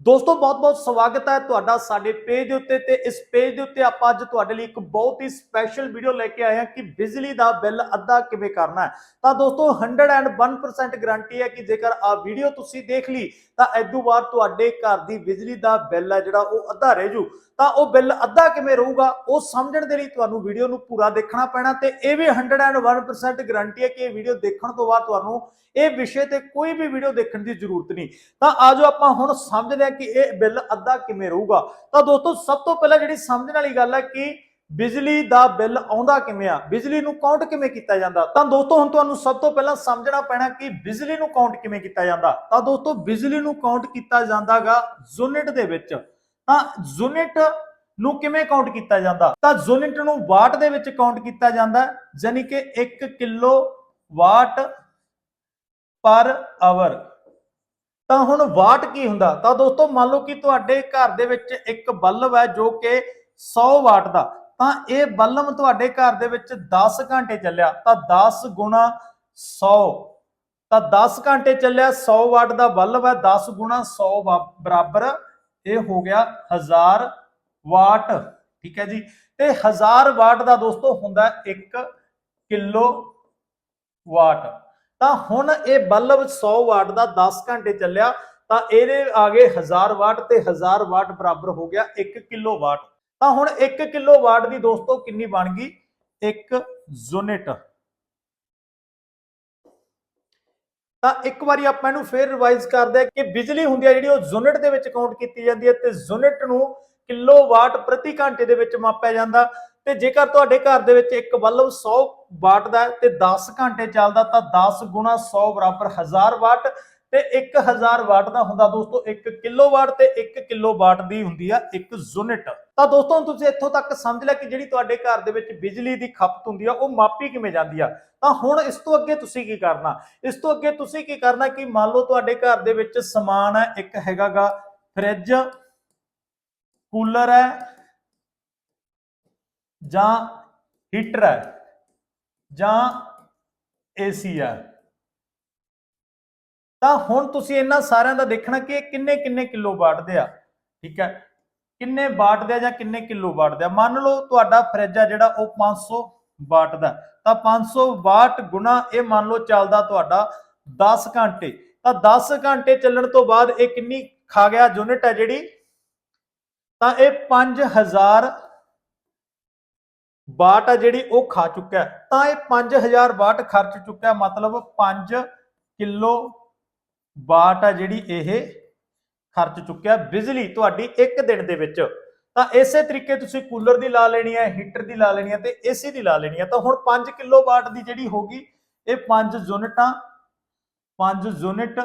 ਦੋਸਤੋ ਬਹੁਤ-ਬਹੁਤ ਸਵਾਗਤ ਹੈ ਤੁਹਾਡਾ ਸਾਡੇ ਪੇਜ ਦੇ ਉੱਤੇ ਤੇ ਇਸ ਪੇਜ ਦੇ ਉੱਤੇ ਆਪਾਂ ਅੱਜ ਤੁਹਾਡੇ ਲਈ ਇੱਕ ਬਹੁਤ ਹੀ ਸਪੈਸ਼ਲ ਵੀਡੀਓ ਲੈ ਕੇ ਆਏ ਹਾਂ ਕਿ ਬਿਜਲੀ ਦਾ ਬਿੱਲ ਅੱਧਾ ਕਿਵੇਂ ਕਰਨਾ ਹੈ। ਤਾਂ ਦੋਸਤੋ 101% ਗਾਰੰਟੀ ਹੈ ਕਿ ਜੇਕਰ ਆ ਵੀਡੀਓ ਤੁਸੀਂ ਦੇਖ ਲਈ, ਤਾਂ ਇਦੋਂ ਬਾਅਦ ਤੁਹਾਡੇ ਘਰ ਦੀ ਬਿਜਲੀ ਦਾ ਬਿੱਲ ਹੈ ਜਿਹੜਾ ਉਹ ਅੱਧਾ ਰਹਿ ਜੂ। ਤਾਂ ਉਹ ਬਿੱਲ ਅੱਧਾ ਕਿਵੇਂ ਰਹੂਗਾ, ਉਹ ਸਮਝਣ ਦੇ ਲਈ ਤੁਹਾਨੂੰ ਵੀਡੀਓ ਨੂੰ ਪੂਰਾ ਦੇਖਣਾ ਪੈਣਾ ਤੇ ਇਹ ਵੀ 101% ਗਾਰੰਟੀ ਹੈ ਕਿ ਇਹ ਵੀਡੀਓ ਦੇਖਣ ਤੋਂ ਬਾਅਦ ਤੁਹਾਨੂੰ ਇਹ ਵਿਸ਼ੇ ਤੇ ਕੋਈ ਵੀ ਵੀਡੀਓ ਦੇਖਣ ਦੀ ਜ਼ਰੂਰਤ ਨਹੀਂ। ਤਾਂ ਆਜੋ ਆਪਾਂ ਹੁਣ ਸਮਝਦੇ ਹਾਂ ਕਿ ਇਹ ਬਿੱਲ ਅੱਧਾ ਕਿਵੇਂ ਰਹੂਗਾ? ਤਾਂ ਦੋਸਤੋ, ਸਭ ਤੋਂ ਪਹਿਲਾਂ ਜਿਹੜੀ ਸਮਝਣ ਵਾਲੀ ਗੱਲ ਹੈ ਕਿ ਬਿਜਲੀ ਦਾ ਬਿੱਲ ਆਉਂਦਾ ਕਿਵੇਂ ਆ? ਬਿਜਲੀ ਨੂੰ ਕਾਊਂਟ ਕਿਵੇਂ ਕੀਤਾ ਜਾਂਦਾ? ਤਾਂ ਦੋਸਤੋ, ਹੁਣ ਤੁਹਾਨੂੰ ਸਭ ਤੋਂ ਪਹਿਲਾਂ ਸਮਝਣਾ ਪੈਣਾ ਕਿ ਬਿਜਲੀ ਨੂੰ ਕਾਊਂਟ ਕਿਵੇਂ ਕੀਤਾ ਜਾਂਦਾ? ਤਾਂ ਦੋਸਤੋ, ਬਿਜਲੀ ਨੂੰ ਕਾਊਂਟ ਕੀਤਾ ਜਾਂਦਾਗਾ ਯੂਨਿਟ ਦੇ ਵਿੱਚ। ਤਾਂ ਯੂਨਿਟ ਨੂੰ ਕਿਵੇਂ ਕਾਊਂਟ ਕੀਤਾ ਜਾਂਦਾ? ਤਾਂ ਯੂਨਿਟ ਨੂੰ ਵਾਟ ਦੇ ਵਿੱਚ ਕਾਊਂਟ ਕੀਤਾ ਜਾਂਦਾ ਯਾਨੀ ਕਿ 1 ਕਿਲੋ ਵਾਟ ਪਰ ਆਵਰ ਤਾਂ ਹੁਣ ਵਾਟ ਕੀ ਹੁੰਦਾ? ਤਾਂ ਦੋਸਤੋ, ਮੰਨ ਲਓ ਕਿ ਤੁਹਾਡੇ ਘਰ ਦੇ ਵਿੱਚ ਇੱਕ ਬਲਬ ਹੈ ਜੋ ਕਿ 100 ਵਾਟ ਦਾ। ਤਾਂ ਇਹ ਬਲਬ ਤੁਹਾਡੇ ਘਰ ਦੇ ਵਿੱਚ 10 ਘੰਟੇ ਚੱਲਿਆ, ਤਾਂ 10 ਗੁਣਾ 100 ਤਾਂ 10 ਘੰਟੇ ਚੱਲਿਆ 100 ਵਾਟ ਦਾ ਬਲਬ ਹੈ 10 ਗੁਣਾ 100 ਵਾ- ਬਰਾਬਰ ਇਹ ਹੋ ਗਿਆ 1000 ਵਾਟ। ਠੀਕ ਹੈ ਜੀ? ਤੇ 1000 ਵਾਟ ਦਾ ਦੋਸਤੋ ਹੁੰਦਾ 1 ਕਿਲੋ ਵਾਟ। ਤਾਂ ਹੁਣ ਇਹ ਬਲਬ 100 ਵਾਟ ਦਾ 10 ਘੰਟੇ ਚੱਲਿਆ, ਤਾਂ ਇਹਦੇ ਆ ਗਏ 1000 ਵਾਟ ਤੇ 1000 ਵਾਟ ਬਰਾਬਰ ਹੋ ਗਿਆ 1 ਕਿਲੋ ਵਾਟ। ਤਾਂ ਹੁਣ 1 ਕਿਲੋ ਵਾਟ ਦੀ ਦੋਸਤੋ ਕਿੰਨੀ ਬਣ ਗਈ? 1 ਯੂਨਿਟ। ਤਾਂ ਇੱਕ ਵਾਰੀ ਆਪਾਂ ਇਹਨੂੰ ਫੇਰ ਰਿਵਾਈਜ਼ ਕਰਦੇ ਹਾਂ ਕਿ ਬਿਜਲੀ ਹੁੰਦੀ ਹੈ ਜਿਹੜੀ ਉਹ ਯੂਨਿਟ ਦੇ ਵਿੱਚ ਕਾਊਂਟ ਕੀਤੀ ਜਾਂਦੀ ਹੈ ਤੇ ਯੂਨਿਟ ਨੂੰ ਕਿਲੋਵਾਟ ਪ੍ਰਤੀ ਘੰਟੇ ਦੇ ਵਿੱਚ ਮਾਪਿਆ ਜਾਂਦਾ। ਤੇ ਜੇਕਰ ਤੁਹਾਡੇ ਘਰ ਦੇ ਵਿੱਚ ਇੱਕ ਬਲਬ 100 ਵਾਟ ਦਾ ਤੇ 10 ਘੰਟੇ ਚੱਲਦਾ ਤਾਂ 10 ਗੁਣਾ 100 ਬਰਾਬਰ 1000 ਵਾਟ ਤੇ 1000 ਵਾਟ ਦਾ ਹੁੰਦਾ ਦੋਸਤੋ 1 ਕਿਲੋਵਾਟ ਤੇ 1 ਕਿਲੋਵਾਟ ਦੀ ਹੁੰਦੀ ਆ ਇੱਕ ਯੂਨਿਟ। ਤਾਂ ਦੋਸਤੋ ਤੁਸੀਂ ਇੱਥੋਂ ਤੱਕ ਸਮਝ ਲਿਆ ਕਿ ਜਿਹੜੀ ਤੁਹਾਡੇ ਘਰ ਦੇ ਵਿੱਚ ਬਿਜਲੀ ਦੀ ਖਪਤ ਹੁੰਦੀ ਆ, ਉਹ ਮਾਪੀ ਕਿਵੇਂ ਜਾਂਦੀ ਆ? ਤਾਂ ਹੁਣ ਇਸ ਤੋਂ ਅੱਗੇ ਤੁਸੀਂ ਕੀ ਕਰਨਾ? ਇਸ ਤੋਂ ਅੱਗੇ ਤੁਸੀਂ ਕੀ ਕਰਨਾ ਕਿ ਮੰਨ ਲਓ ਤੁਹਾਡੇ ਘਰ ਦੇ ਵਿੱਚ ਸਮਾਨ ਹੈ, ਇੱਕ ਹੈਗਾਗਾ ਫ੍ਰਿਜ, ਕੂਲਰ ਹੈ ਜਾਂ ਹੀਟਰ ਹੈ, ਜਾਂ ਏਸੀ ਹੈ। ਤਾਂ ਹੁਣ ਤੁਸੀਂ ਇਹਨਾਂ ਸਾਰਿਆਂ ਦਾ ਦੇਖਣਾ ਕਿ ਇਹ ਕਿੰਨੇ ਕਿੰਨੇ ਕਿਲੋ ਵਾਟ ਦੇ ਆ, ਠੀਕ ਹੈ? ਕਿੰਨੇ ਵਾਟ ਦੇ ਆ ਜਾਂ ਕਿੰਨੇ ਕਿਲੋ ਵਾਟ ਦੇ ਆ? ਮੰਨ ਲਓ ਤੁਹਾਡਾ ਫ੍ਰਿਜ ਆ ਜਿਹੜਾ ਉਹ 500 ਵਾਟ ਦਾ। ਤਾਂ 500 ਵਾਟ ਗੁਣਾ ਇਹ ਮੰਨ ਲਓ ਚੱਲਦਾ ਤੁਹਾਡਾ 10 ਘੰਟੇ। ਤਾਂ 10 ਘੰਟੇ ਚੱਲਣ ਤੋਂ ਬਾਅਦ ਇਹ ਕਿੰਨੀ ਖਾ ਗਿਆ ਯੂਨਿਟ ਹੈ ਜਿਹੜੀ? ਤਾਂ ਇਹ 5000 ਵਾਟ ਆ ਜਿਹੜੀ ਉਹ ਖਾ ਚੁੱਕਾ ਤਾਂ ਇਹ 5000 ਵਾਟ ਖਰਚ ਚੁੱਕਾ ਮਤਲਬ 5 ਕਿਲੋ ਵਾਟ ਆ ਜਿਹੜੀ ਇਹ ਖਰਚ ਚੁੱਕਿਆ ਬਿਜਲੀ ਤੁਹਾਡੀ ਇੱਕ ਦਿਨ ਦੇ ਵਿੱਚ। ਤਾਂ ਇਸੇ ਤਰੀਕੇ ਤੁਸੀਂ ਕੂਲਰ ਦੀ ਲਾ ਲੈਣੀ ਹੈ, ਹੀਟਰ ਦੀ ਲਾ ਲੈਣੀ ਹੈ ਤੇ ਏਸੀ ਦੀ ਲਾ ਲੈਣੀ ਹੈ। ਤਾਂ ਹੁਣ 5 ਕਿਲੋ ਵਾਟ ਦੀ ਜਿਹੜੀ ਹੋਗੀ ਇਹ 5 ਯੂਨਿਟਾਂ 5 ਯੂਨਿਟ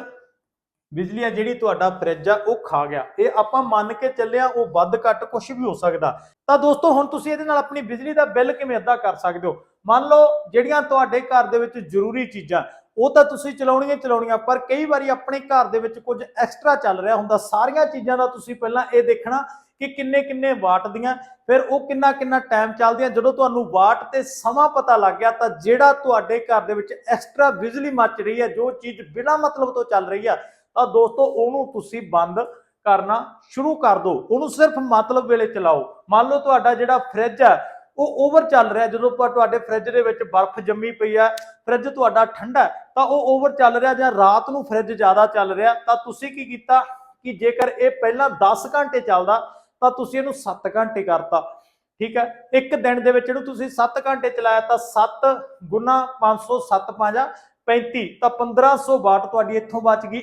ਬਿਜਲੀ ਆ ਜਿਹੜੀ ਤੁਹਾਡਾ ਫ੍ਰਿਜ ਆ, ਉਹ ਖਾ ਗਿਆ। ਇਹ ਆਪਾਂ ਮੰਨ ਕੇ ਚੱਲਿਆ ਉਹ ਵੱਧ ਘੱਟ ਕੁਝ ਵੀ ਹੋ ਸਕਦਾ। ਤਾਂ ਦੋਸਤੋ, ਹੁਣ ਤੁਸੀਂ ਇਹਦੇ ਨਾਲ ਆਪਣੀ ਬਿਜਲੀ ਦਾ ਬਿੱਲ ਕਿਵੇਂ ਅੱਧਾ ਕਰ ਸਕਦੇ ਹੋ? ਮੰਨ ਲਓ, ਜਿਹੜੀਆਂ ਤੁਹਾਡੇ ਘਰ ਦੇ ਵਿੱਚ ਜ਼ਰੂਰੀ ਚੀਜ਼ਾਂ, ਉਹ ਤਾਂ ਤੁਸੀਂ ਚਲਾਉਣੀਆਂ ਚਲਾਉਣੀਆਂ, ਪਰ ਕਈ ਵਾਰੀ ਆਪਣੇ ਘਰ ਦੇ ਵਿੱਚ ਕੁਝ ਐਕਸਟਰਾ ਚੱਲ ਰਿਹਾ ਹੁੰਦਾ। ਸਾਰੀਆਂ ਚੀਜ਼ਾਂ ਦਾ ਤੁਸੀਂ ਪਹਿਲਾਂ ਇਹ ਦੇਖਣਾ ਕਿ ਕਿੰਨੇ ਕਿੰਨੇ ਵਾਟ ਦੀਆਂ, ਫਿਰ ਉਹ ਕਿੰਨਾ ਕਿੰਨਾ ਟਾਈਮ ਚੱਲਦੀਆਂ। ਜਦੋਂ ਤੁਹਾਨੂੰ ਵਾਟ ਤੇ ਸਮਾਂ ਪਤਾ ਲੱਗ ਗਿਆ, ਤਾਂ ਜਿਹੜਾ ਤੁਹਾਡੇ ਘਰ ਦੇ ਵਿੱਚ ਐਕਸਟਰਾ ਬਿਜਲੀ ਮੱਚ ਰਹੀ ਹੈ, ਜੋ ਚੀਜ਼ ਬਿਨਾਂ ਮਤਲਬ ਤੋਂ ਚੱਲ ਰਹੀ ਆ ਤਾਂ ਦੋਸਤੋ ਉਹਨੂੰ ਤੁਸੀਂ ਬੰਦ ਕਰਨਾ ਸ਼ੁਰੂ ਕਰ ਦਿਓ। ਉਹਨੂੰ ਸਿਰਫ ਮਤਲਬ ਵੇਲੇ ਚਲਾਓ। ਮੰਨ ਲਓ ਤੁਹਾਡਾ ਜਿਹੜਾ ਫ੍ਰਿਜ ਹੈ, ਉਹ ਓਵਰ ਚੱਲ ਰਿਹਾ। ਜਦੋਂ ਤੁਹਾਡੇ ਫ੍ਰਿਜ ਦੇ ਵਿੱਚ ਬਰਫ਼ ਜੰਮੀ ਪਈ ਹੈ ਫ੍ਰਿਜ ਤੁਹਾਡਾ ਠੰਡਾ ਤਾਂ ਉਹ ਓਵਰ ਚੱਲ ਰਿਹਾ ਜਾਂ ਰਾਤ ਨੂੰ ਫ੍ਰਿਜ ਜ਼ਿਆਦਾ ਚੱਲ ਰਿਹਾ, ਤਾਂ ਤੁਸੀਂ ਕੀ ਕੀਤਾ ਕਿ ਜੇਕਰ ਇਹ ਪਹਿਲਾਂ 10 ਘੰਟੇ ਚੱਲਦਾ, ਤਾਂ ਤੁਸੀਂ ਇਹਨੂੰ 7 ਘੰਟੇ ਕਰਤਾ। ਠੀਕ ਹੈ? ਇੱਕ ਦਿਨ ਦੇ ਵਿੱਚ ਇਹਨੂੰ ਤੁਸੀਂ 7 ਘੰਟੇ ਚਲਾਇਆ, ਤਾਂ 7 ਗੁਣਾ 500 7 5 35 ਤਾਂ 1500 ਵਾਟ ਤੁਹਾਡੀ ਇੱਥੋਂ ਬਚ ਗਈ।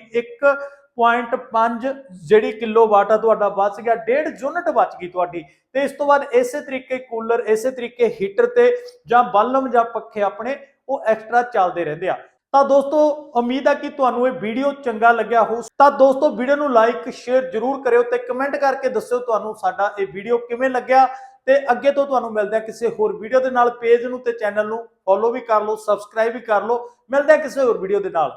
1.5 ਜਿਹੜੀ ਕਿਲੋ ਵਾਟ ਆ ਤੁਹਾਡਾ ਬਚ ਗਿਆ 1.5 ਯੂਨਿਟ ਬਚ ਗਈ ਤੁਹਾਡੀ। ਤੇ ਇਸ ਤੋਂ ਬਾਅਦ ਇਸੇ ਤਰੀਕੇ ਕੂਲਰ, ਇਸੇ ਤਰੀਕੇ ਹੀਟਰ ਤੇ ਜਾਂ ਬਲਬ ਜਾਂ ਪੱਖੇ ਆਪਣੇ ਉਹ ਐਕਸਟਰਾ ਚੱਲਦੇ ਰਹਿੰਦੇ ਆ। ਤਾਂ ਦੋਸਤੋ, ਉਮੀਦ ਆ ਕਿ ਤੁਹਾਨੂੰ ਇਹ ਵੀਡੀਓ ਚੰਗਾ ਲੱਗਿਆ ਹੋ ਤਾਂ ਦੋਸਤੋ, ਵੀਡੀਓ ਨੂੰ ਲਾਈਕ ਸ਼ੇਅਰ ਜਰੂਰ ਕਰਿਓ ਤੇ ਕਮੈਂਟ ਕਰਕੇ ਦੱਸਿਓ ਤੁਹਾਨੂੰ ਸਾਡਾ ਇਹ ਵੀਡੀਓ ਕਿਵੇਂ ਲੱਗਿਆ। ਤੇ ਅੱਗੇ ਤੋਂ ਤੁਹਾਨੂੰ ਮਿਲਦੇ ਕਿਸੇ ਹੋਰ ਵੀਡੀਓ ਦੇ ਨਾਲ, ਪੇਜ ਨੂੰ ਤੇ ਚੈਨਲ ਨੂੰ ਫੋਲੋ ਵੀ ਕਰ ਲਓ ਸਬਸਕ੍ਰਾਈਬ ਵੀ ਕਰ ਲਓ। ਮਿਲਦਾ ਕਿਸੇ ਹੋਰ ਵੀਡੀਓ ਦੇ ਨਾਲ।